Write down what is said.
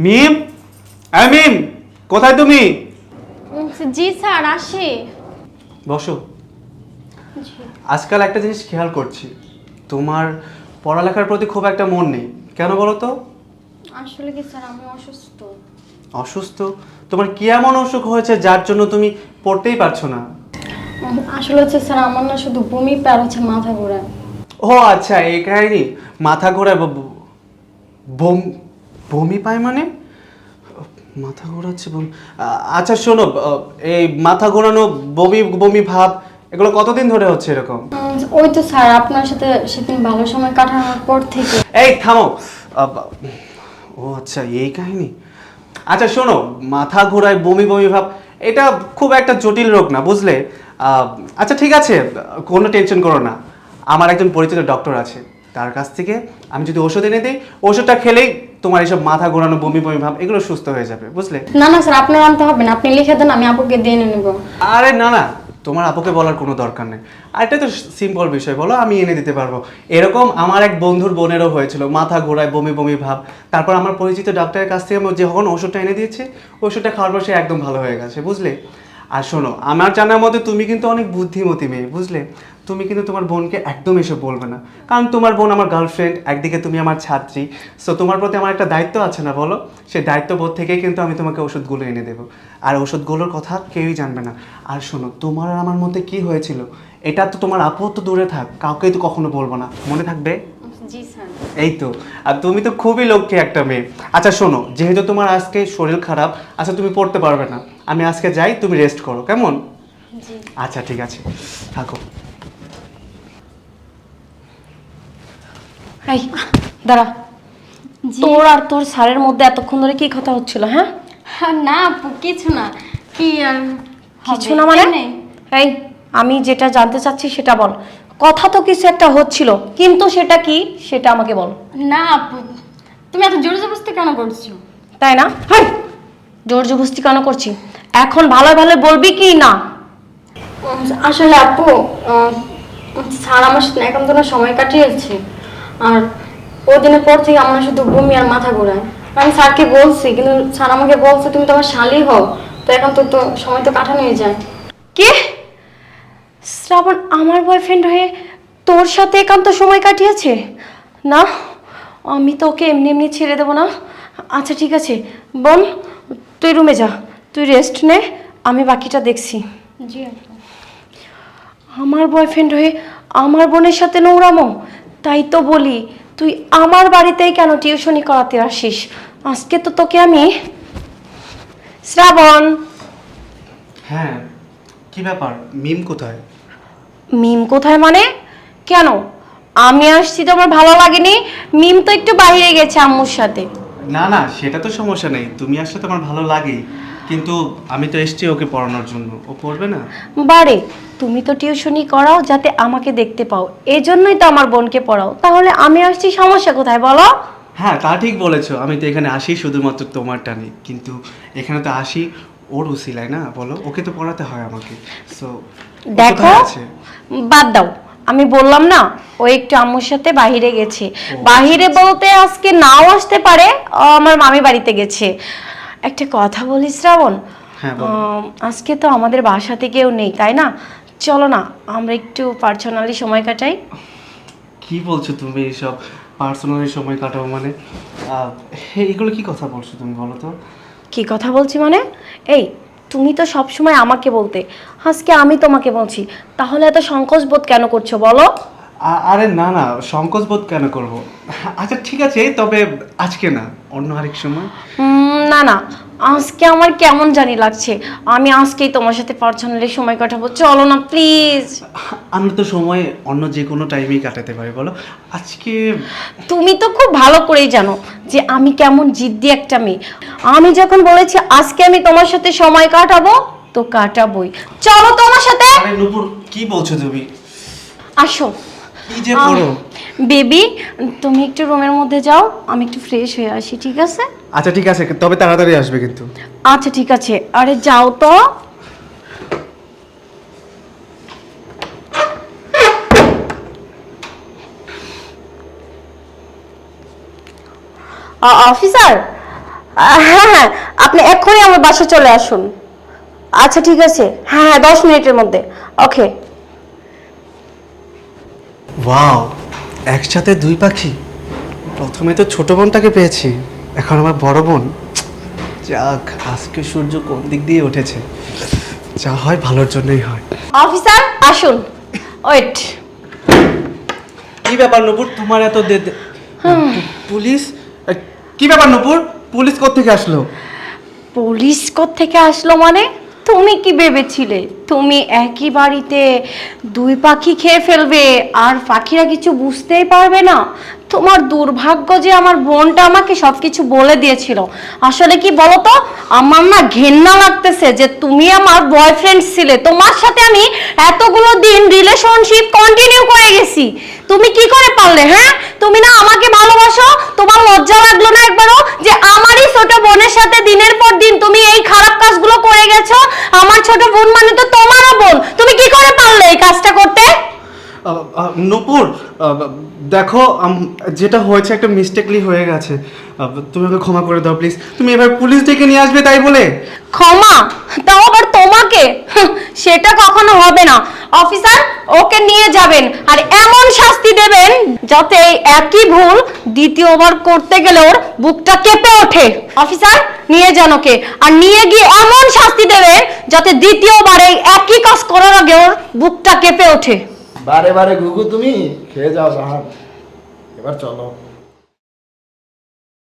মিম? হ্যাঁ মিম? কোথায় তুমি? জি স্যার আসি। বসো। আজকাল একটা জিনিস খেয়াল করছি। তোমার পড়ালেখার প্রতি খুব একটা মন নেই। কেন বলো তো? আসলে কি স্যার আমি অসুস্থ। অসুস্থ? তোমার কি এমন অসুখ হয়েছে যার জন্য তুমি পড়তেই পারছ না? আসলে হচ্ছে স্যার আমার না শুধু বমি পার হচ্ছে মাথা ঘোরা। ও আচ্ছা এই কাহিনি। মাথা ঘোরা বম- বমি পায় মানে? মাথা ঘোরাচ্ছে বমি। আচ্ছা শোনো এই মাথা ঘোরানো বমি বমি ভাব এগুলো কতদিন ধরে হচ্ছে এরকম? ওই তো স্যার আপনার সাথে সেদিন ভালো সময় কাটানোর পর থেকে। এই থামো। ও আচ্ছা এই কাহিনী? আচ্ছা শোনো মাথা ঘোরায় বমি বমি ভাব এটা খুব একটা জটিল রোগ না বুঝলে? আচ্ছা ঠিক আছে কোনো টেনশন করো না। আমার একজন পরিচিত ডক্টর আছে তার কাছ থেকে আমি যদি ওষুধ এনে দিই ওষুধটা খেলেই তোমার এইসব মাথা ঘোরানো বমি বমি ভাব এগুলো সুস্থ হয়ে যাবে বুঝলে? না না স্যার আপনার আনতে হবে না। আপনি লিখে দেন আমি আপুকে দিয়ে এনে নেব। আরে না না তোমার আপুকে বলার কোনো দরকার নেই। আর এটা তো সিম্পল বিষয় বলো আমি এনে দিতে পারব। এরকম আমার এক বন্ধুর বোনেরও হয়েছিল মাথা ঘোরায় বমি বমি ভাব। তারপর আমার পরিচিত ডাক্তারের কাছ থেকে যখন ওষুধটা এনে দিয়েছে ওষুধটা খাওয়ার পর সে একদম ভালো হয়ে গেছে বুঝলে? আর শোনো, আমার জানার মতে তুমি কিন্তু অনেক বুদ্ধিমতী মেয়ে, বুঝলে? তুমি কিন্তু তোমার বোনকে একদম এসব বলবে না। কারণ তোমার বোন আমার গার্লফ্রেন্ড একদিকে তুমি আমার ছাত্রী। সো তোমার প্রতি আমার একটা দায়িত্ব আছে না বলো? সেই দায়িত্ববোধ থেকেই কিন্তু আমি তোমাকে ওষুধগুলো এনে দেবো। আর ওষুধগুলোর কথা কেউই জানবে না। আর শোনো, তোমার আর আমার মধ্যে কি হয়েছিল? এটা তো তোমার আপু তো দূরে থাক, কাউকেই তো কখনো বলব না। মনে থাকবে? জি স্যার। এই তো। আর তুমি তো খুবই লক্ষ্যে একটা মেয়ে। আচ্ছা শোনো যেহেতু তোমার আজকে শরীর খারাপ আচ্ছা তুমি পড়তে পারবে না। আমি আজকে যাই তুমি রেস্ট করো কেমন? আচ্ছা ঠিক আছে। থাকো। এই দাঁড়া। তোর আর তোর স্যারের মধ্যে এতক্ষণ ধরে কি কথা হচ্ছিল হ্যাঁ? হ্যাঁ, না আপু কিছু না। কি আর কিছু না মানে? এই আমি যেটা জানতে চাচ্ছি সেটা বল। কথা তো কিছু একটা হচ্ছিল কিন্তু সেটা কি? সেটা আমাকে বল। না আপু তুমি এত জোর জবরদস্তি কেন করছ? তাই না? হাই! জোর জবস্তি কেন করছি? এখন ভালো ভালো বলবি কি না? আসলে আপু স্যার আমার সাথে তো না সময় কাটিয়েছে। আর ওই দিনের পর থেকে আমার শুধু বমি আর মাথা ঘোরায়। আমি স্যারকে বলছি কিন্তু স্যার আমাকে বলছে তুমি তো আমার শালি হও। তো এখন তো তো সময় তো কাটানোই যায়। কে? শ্রাবণ আমার বয়ফ্রেন্ড হয়ে তোর সাথে একান্ত সময় কাটিয়েছে? না আমি তো ওকে এমনি এমনি ছেড়ে দেবো না। আচ্ছা ঠিক আছে। বোন তুই রুমে যা। তুই রেস্ট নে আমি বাকিটা দেখছি। জি আমার বয়ফ্রেন্ড হয়ে আমার বোনের সাথে নোংরামো? তাই তো বলি তুই আমার বাড়িতেই কেন টিউশনি করাতে আসিস? আজকে তো তোকে আমি শ্রাবণ। হ্যাঁ কি ব্যাপার? মিম কোথায়? মিম কোথায় মানে? কেন? আমি আসছি তো আমার ভালো লাগেনি। মিম তো একটু বাইরে গেছে আম্মুর সাথে। না না সেটা তো সমস্যা নেই। তুমি আসলে তোমার ভালো লাগেই। কিন্তু আমি তো এসছি ওকে পড়ানোর জন্য। ও পড়বে না? বারে তুমি তো টিউশনি করাও যাতে আমাকে দেখতে পাও। এই জন্যই তো আমার বোনকে পড়াও। তাহলে আমি আসছি সমস্যা কোথায় বলো? হ্যাঁ তা ঠিক বলেছ। আমি তো এখানে আসি শুধুমাত্র তোমার টানে কিন্তু এখানে তো আসি ওর উসিলায় না? বলো ওকে তো পড়াতে হয় আমাকে। সো দেখো বাদ দাও। আমি বললাম না ও একটু আম্মুর সাথে বাহিরে গেছে। বাহিরে বলতে আজকে নাও আসতে পারে আমার মামি বাড়িতে গেছে। একটা কথা বলি শ্রাবণ হ্যাঁ, আজকে তো আমাদের বাসাতে কেউ নেই তাই না? চলো না আমরা একটু পার্সোনালি সময় কাটাই। কি বলছো তুমি এইসব পার্সোনালি সময় কাটাও মানে? এইগুলো কি কথা বলছো তুমি বলো তো? কি কথা বলছি মানে? এই তুমি তো সবসময় আমাকে বলতে। আজকে আমি তোমাকে বলছি। তাহলে এত সংকোচ বোধ কেন করছ বলো? আরে না না সংকোচ বোধ কেন করব? আচ্ছা ঠিক আছে তবে আজকে না অন্য আরেক সময়। না না আজকে আমার কেমন জানি লাগছে। আমি আজকেই তোমার সাথে পার্সোনালি সময় কাটাবো। চলো না প্লিজ। আমরা তো সময় অন্য যে কোনো টাইমেই কাটাতে পারি বলো। আজকে তুমি তো খুব ভালো করেই জানো যে আমি কেমন জিদ্দি একটা মেয়ে। আমি যখন বলেছি আজকে আমি তোমার সাথে সময় কাটাবো তো কাটাবোই। চলো তোমার সাথে। আরে নুপুর কি বলছো তুমি? আসো। কি যে করো? বেবি তুমি একটু রুমের মধ্যে যাও আমি একটু ফ্রেশ হয়ে আসি ঠিক আছে? আচ্ছা ঠিক আছে তবে তাড়াতাড়ি আসবে কিন্তু। আচ্ছা ঠিক আছে। আরে যাও তো। অফিসার হ্যাঁ হ্যাঁ আপনি এক্ষুনি আমার বাসা চলে আসুন। আচ্ছা ঠিক আছে। হ্যাঁ হ্যাঁ দশ মিনিটের মধ্যে। ওকে ওয়াও একসাথে দুই পাখি? প্রথমে তো ছোট বোনটাকে পেয়েছি এখন আমার বড় বোন। যাক আজকে সূর্য কোন দিক দিয়ে উঠেছে? যা হয় ভালোর জন্যই হয়। অফিসার আসুন। ওয়েট। কি ব্যাপার নুপুর তোমার এত দে দে- পুলিশ? কি ব্যাপার নুপুর? পুলিশ কোত্থেকে আসলো? পুলিশ থেকে আসলো মানে? তুমি কি ভেবেছিলে? তুমি একই বাড়িতে দুই পাখি খেয়ে ফেলবে, আর পাখিরা কিছু বুঝতেই পারবে না। তোমার দুর্ভাগ্য যে আমার বোনটা আমাকে সব কিছু বলে দিয়েছিল। আসলে কি বলতো? আমার না ঘেন্না লাগতেছে যে তুমি আমার বয়ফ্রেন্ড ছিলে। তোমার সাথে আমি এতগুলো দিন রিলেশনশিপ কন্টিনিউ করে গেছি। তুমি কি করে পারলে হ্যাঁ? তুমি না আমাকে ভালোবাসো? তোমার লজ্জা লাগল না একবারও যে আমারই ছোট বোনের সাথে দিনের পর দিন তুমি এই খারাপ গেছো? আমার ছোট বোন মানে তো তোমারও বোন। তুমি কি করে পারলে এই কাজটা করতে? নূপুর দেখো যেটা হয়েছে একটা মিস্টেকলি হয়ে গেছে। তুমি আমাকে ক্ষমা করে দাও প্লিজ তুমি এবার পুলিশ ডেকে নিয়ে আসবে তাই বলে? ক্ষমা? তাও আবার তোমাকে? সেটা কখনো হবে না। অফিসার, ওকে নিয়ে যাবেন আর এমন শাস্তি দেবেন যাতে একই ভুল দ্বিতীয়বার করতে গেলে ওর বুকটা কেঁপে ওঠে। অফিসার, নিয়ে যান ওকে আর নিয়ে গিয়ে এমন শাস্তি দেবেন যাতে দ্বিতীয়বার এই একই কাজ করার আগে ওর বুকটা কেঁপে ওঠে। বারে বারে ঘুঘু তুমি, খেয়ে যাও এবার চলো।